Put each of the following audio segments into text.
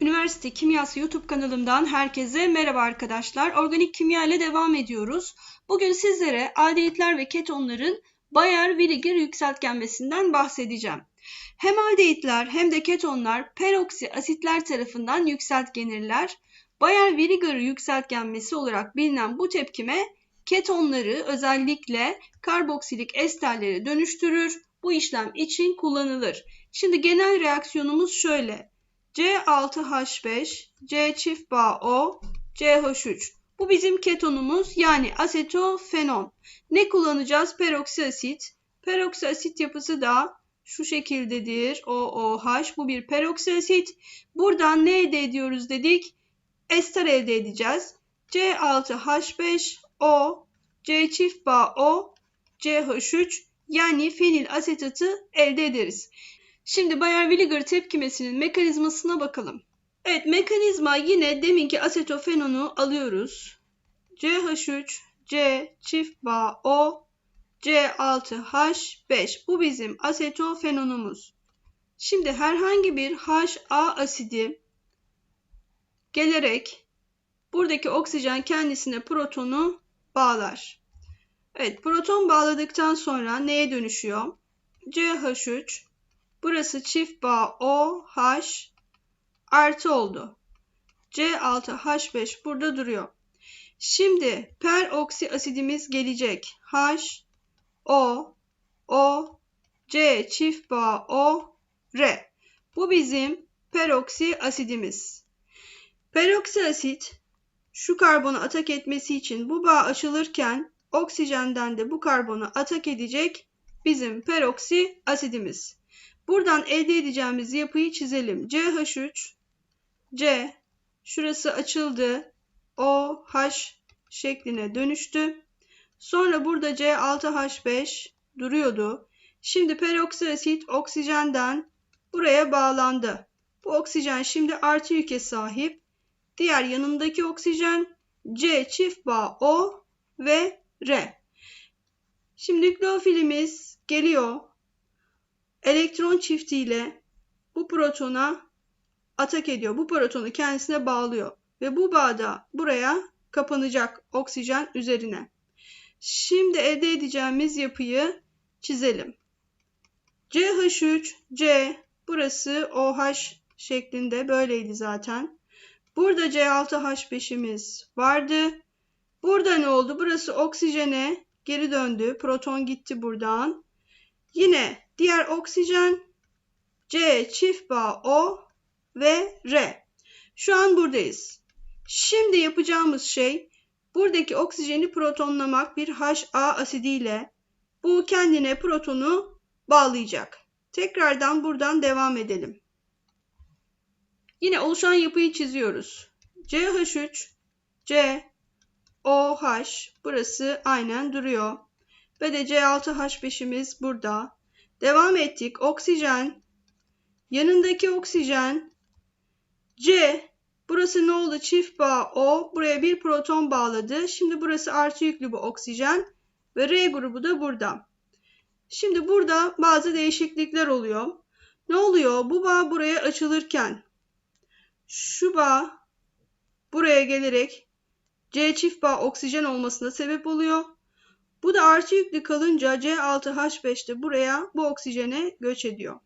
Üniversite Kimyası YouTube kanalımdan herkese merhaba arkadaşlar. Organik kimya ile devam ediyoruz. Bugün sizlere aldehitler ve ketonların Bayer-Williger yükseltgenmesinden bahsedeceğim. Hem aldehitler hem de ketonlar peroksi asitler tarafından yükseltgenirler. Bayer-Williger yükseltgenmesi olarak bilinen bu tepkime ketonları özellikle karboksilik esterleri dönüştürür. Bu işlem için kullanılır. Şimdi genel reaksiyonumuz şöyle. C6H5, C çift bağ O, CH3. Bu bizim ketonumuz yani asetofenon. Ne kullanacağız? Peroksiasit. Peroksiasit yapısı da şu şekildedir. OOH bu bir peroksiasit. Buradan ne elde ediyoruz dedik? Ester elde edeceğiz. C6H5 O, C çift bağ O, CH3 yani fenil asetatı elde ederiz. Şimdi Bayer-Williger tepkimesinin mekanizmasına bakalım. Evet mekanizma yine deminki asetofenonu alıyoruz. CH3, C çift bağ O, C6H5. Bu bizim asetofenonumuz. Şimdi herhangi bir HA asidi gelerek buradaki oksijen kendisine protonu bağlar. Evet proton bağladıktan sonra neye dönüşüyor? CH3 Burası çift bağ OH artı oldu. C6H5 burada duruyor. Şimdi peroksi asidimiz gelecek. H, O, O, C çift bağ O, R. Bu bizim peroksi asidimiz. Peroksi asit şu karbonu atak etmesi için bu bağ açılırken oksijenden de bu karbonu atak edecek bizim peroksi asidimiz. Buradan elde edeceğimiz yapıyı çizelim. CH3, C, şurası açıldı. OH şekline dönüştü. Sonra burada C6H5 duruyordu. Şimdi peroksit oksijenden buraya bağlandı. Bu oksijen şimdi artı yüke sahip. Diğer yanındaki oksijen C çift bağ O ve R. Şimdi nükleofilimiz geliyor elektron çiftiyle bu protona atak ediyor. Bu protonu kendisine bağlıyor ve bu bağda buraya kapanacak oksijen üzerine. Şimdi elde edeceğimiz yapıyı çizelim. CH3, C, burası OH şeklinde böyleydi zaten. Burada C6H5'imiz vardı. Burada ne oldu? Burası oksijene geri döndü. Proton gitti buradan. Yine diğer oksijen C çift bağ O ve R. Şu an buradayız. Şimdi yapacağımız şey buradaki oksijeni protonlamak bir HA asidiyle bu kendine protonu bağlayacak. Tekrardan buradan devam edelim. Yine oluşan yapıyı çiziyoruz. CH3, C, OH burası aynen duruyor. Ve de C6H5'imiz burada. Devam ettik. Oksijen. Yanındaki oksijen. C. Burası ne oldu? Çift bağ O. Buraya bir proton bağladı. Şimdi burası artı yüklü bu oksijen. Ve R grubu da burada. Şimdi burada bazı değişiklikler oluyor. Ne oluyor? Bu bağ buraya açılırken şu bağ buraya gelerek C çift bağ oksijen olmasına sebep oluyor. Bu da artı yüklü kalınca C6H5 de buraya bu oksijene göç ediyor.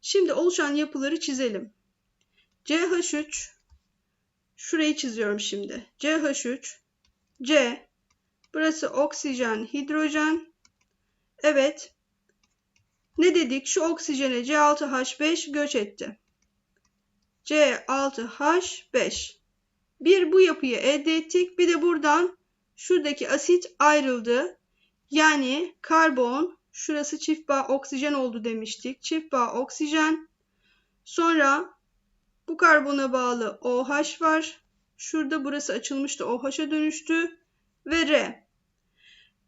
Şimdi oluşan yapıları çizelim. CH3 şurayı çiziyorum şimdi. CH3 C burası oksijen, hidrojen. Evet. Ne dedik? Şu oksijene C6H5 göç etti. C6H5. Bir bu yapıyı elde ettik. Bir de buradan şuradaki asit ayrıldı. Yani karbon, şurası çift bağ oksijen oldu demiştik. Çift bağ oksijen. Sonra bu karbona bağlı OH var. Şurada burası açılmıştı. OH'a dönüştü. Ve R.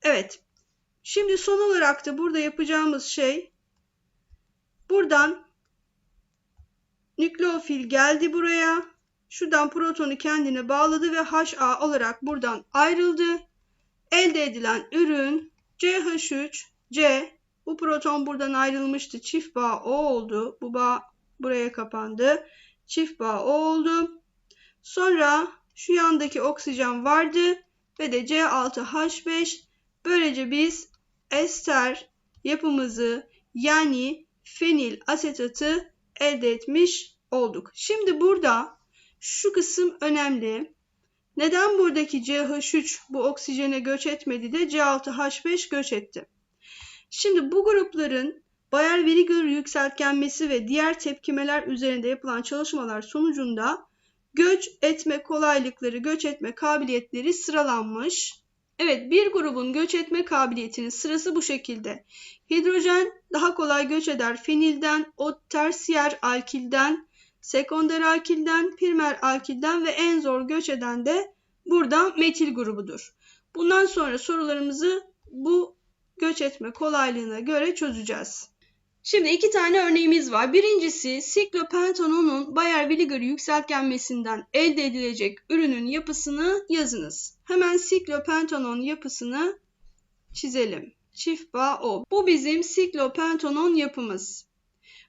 Evet. Şimdi son olarak da burada yapacağımız şey buradan nükleofil geldi buraya. Şuradan protonu kendine bağladı ve HA olarak buradan ayrıldı. Elde edilen ürün CH3, C. Bu proton buradan ayrılmıştı. Çift bağ O oldu. Bu bağ buraya kapandı. çift bağ O oldu. Sonra şu yandaki oksijen vardı ve de C6H5. Böylece biz ester yapımızı yani fenil asetatı elde etmiş olduk. Şimdi burada şu kısım önemli. Neden buradaki CH3 bu oksijene göç etmedi de C6H5 göç etti? Şimdi bu grupların Bayer-Williger yükseltgenmesi ve diğer tepkimeler üzerinde yapılan çalışmalar sonucunda göç etme kolaylıkları, göç etme kabiliyetleri sıralanmış. Evet, bir grubun göç etme kabiliyetinin sırası bu şekilde. Hidrojen daha kolay göç eder fenilden, o tersiyer alkilden, sekonder alkilden, primer alkilden ve en zor göç eden de burada metil grubudur. Bundan sonra sorularımızı bu göç etme kolaylığına göre çözeceğiz. Şimdi iki tane örneğimiz var. Birincisi siklopentanonun Bayer-Williger yükseltgenmesinden elde edilecek ürünün yapısını yazınız. Hemen siklopentanon yapısını çizelim. Çift bağ O. Bu bizim siklopentanon yapımız.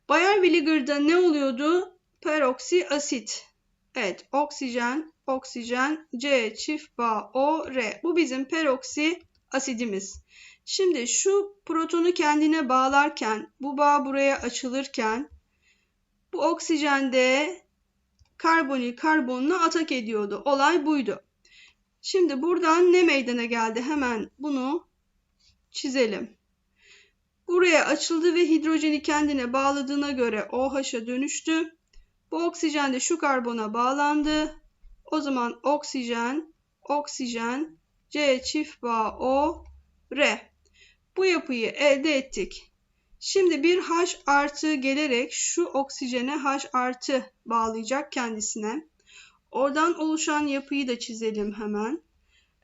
Bayer-Williger'da ne oluyordu? Peroksi asit. Evet, oksijen, oksijen, C çift bağ O, R. Bu bizim peroksi asidimiz. Şimdi şu protonu kendine bağlarken, bu bağ buraya açılırken bu oksijen de karbonil karbonuna atak ediyordu. Olay buydu. Şimdi buradan ne meydana geldi? Hemen bunu çizelim. Buraya açıldı ve hidrojeni kendine bağladığına göre OH'a dönüştü. Bu oksijen de şu karbona bağlandı. O zaman oksijen, oksijen, C çift bağ O, R. Bu yapıyı elde ettik. Şimdi bir H artı gelerek şu oksijene H artı bağlayacak kendisine. Oradan oluşan yapıyı da çizelim hemen.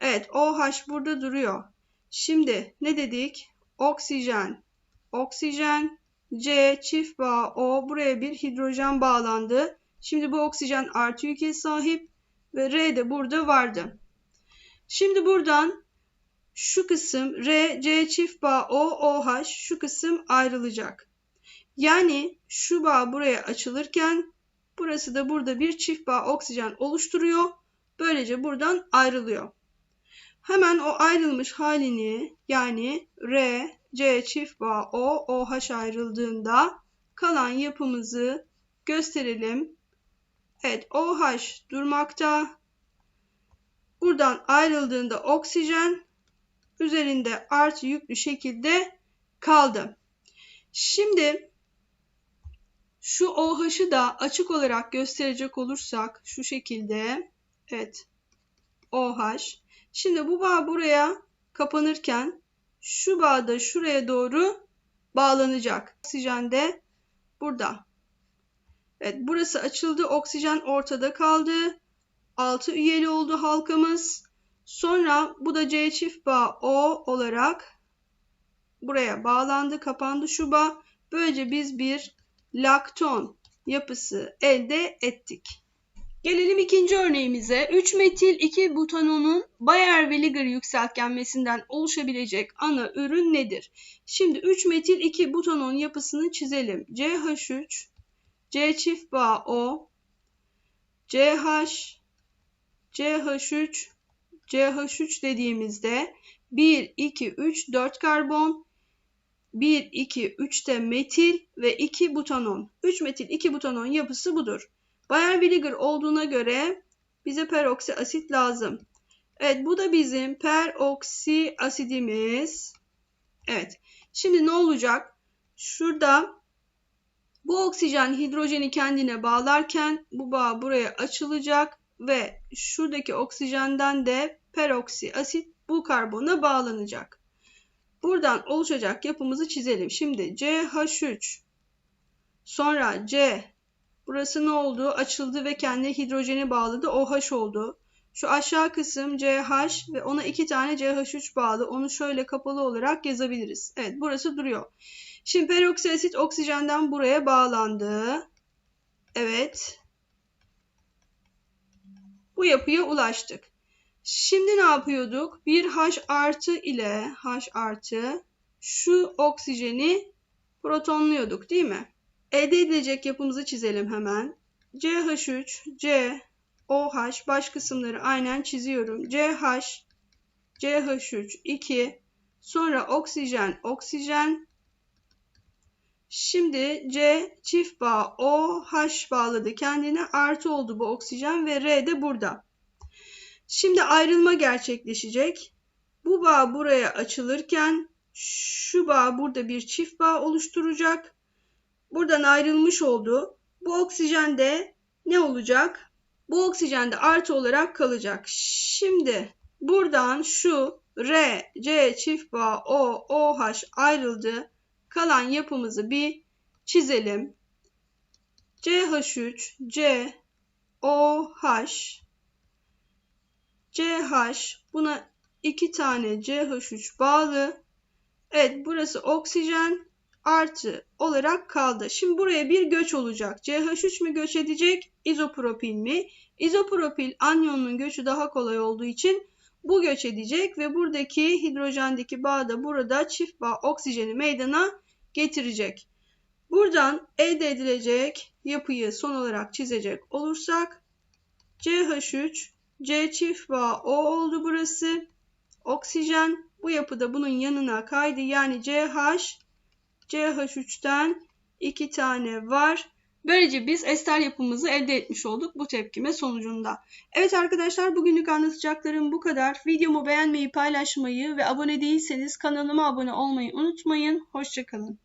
Evet OH burada duruyor. Şimdi ne dedik? Oksijen, oksijen, C çift bağ O buraya bir hidrojen bağlandı. Şimdi bu oksijen artı yüke sahip ve R de burada vardı. Şimdi buradan şu kısım R, C çift bağ O, OH şu kısım ayrılacak. Yani şu bağ buraya açılırken burası da burada bir çift bağ oksijen oluşturuyor. Böylece buradan ayrılıyor. Hemen o ayrılmış halini yani R, C çift bağ O, OH ayrıldığında kalan yapımızı gösterelim. Evet OH durmakta. Buradan ayrıldığında oksijen üzerinde artı yüklü şekilde kaldı. Şimdi şu OH'ı da açık olarak gösterecek olursak şu şekilde evet OH. Şimdi bu bağ buraya kapanırken şu bağ da şuraya doğru bağlanacak. Oksijen de burada. Evet burası açıldı. Oksijen ortada kaldı. 6 üyeli oldu halkamız. Sonra bu da C çift bağ O olarak buraya bağlandı, kapandı şu bağ. Böylece biz bir lakton yapısı elde ettik. Gelelim ikinci örneğimize. 3 metil 2 butanonun Bayer-Williger yükseltgenmesinden oluşabilecek ana ürün nedir? Şimdi 3 metil 2 butanon yapısını çizelim. CH3, C çift bağ O, CH, CH3, CH3 dediğimizde 1, 2, 3, 4 karbon, 1, 2, 3 de metil ve 2 butanon. 3 metil 2 butanon yapısı budur. Bayer-Williger olduğuna göre bize peroksi asit lazım. Evet bu da bizim peroksi asidimiz. Evet. Şimdi ne olacak? Şurada bu oksijen hidrojeni kendine bağlarken bu bağ buraya açılacak ve şuradaki oksijenden de peroksi asit bu karbona bağlanacak. Buradan oluşacak yapımızı çizelim. Şimdi CH3 sonra C burası ne oldu? Açıldı ve kendi hidrojeni bağladı. OH oldu. Şu aşağı kısım CH ve ona iki tane CH3 bağlı. Onu şöyle kapalı olarak yazabiliriz. Evet burası duruyor. Şimdi peroksiasit oksijenden buraya bağlandı. Evet. Bu yapıya ulaştık. Şimdi ne yapıyorduk? Bir H artı ile H artı şu oksijeni protonluyorduk değil mi? Elde edilecek yapımızı çizelim hemen. CH3, C, OH baş kısımları aynen çiziyorum. CH, CH3, 2, sonra oksijen, oksijen. Şimdi C çift bağ OH bağladı kendine artı oldu bu oksijen ve R de burada. Şimdi ayrılma gerçekleşecek. Bu bağ buraya açılırken şu bağ burada bir çift bağ oluşturacak. Buradan ayrılmış oldu. Bu oksijen de ne olacak? Bu oksijen de artı olarak kalacak. Şimdi buradan şu R, C çift bağ O, OH ayrıldı. Kalan yapımızı bir çizelim. CH3, C, OH, CH buna iki tane CH3 bağlı. Evet burası oksijen artı olarak kaldı. Şimdi buraya bir göç olacak. CH3 mü göç edecek? İzopropil mi? İzopropil anyonun göçü daha kolay olduğu için bu göç edecek ve buradaki hidrojendeki bağ da burada çift bağ oksijeni meydana getirecek. Buradan elde edilecek yapıyı son olarak çizecek olursak CH3 C çift bağ O oldu burası. Oksijen bu yapıda bunun yanına kaydı. Yani CH CH3'ten iki tane var. Böylece biz ester yapımızı elde etmiş olduk bu tepkime sonucunda. Evet arkadaşlar bugünlük anlatacaklarım bu kadar. Videomu beğenmeyi, paylaşmayı ve abone değilseniz kanalıma abone olmayı unutmayın. Hoşçakalın.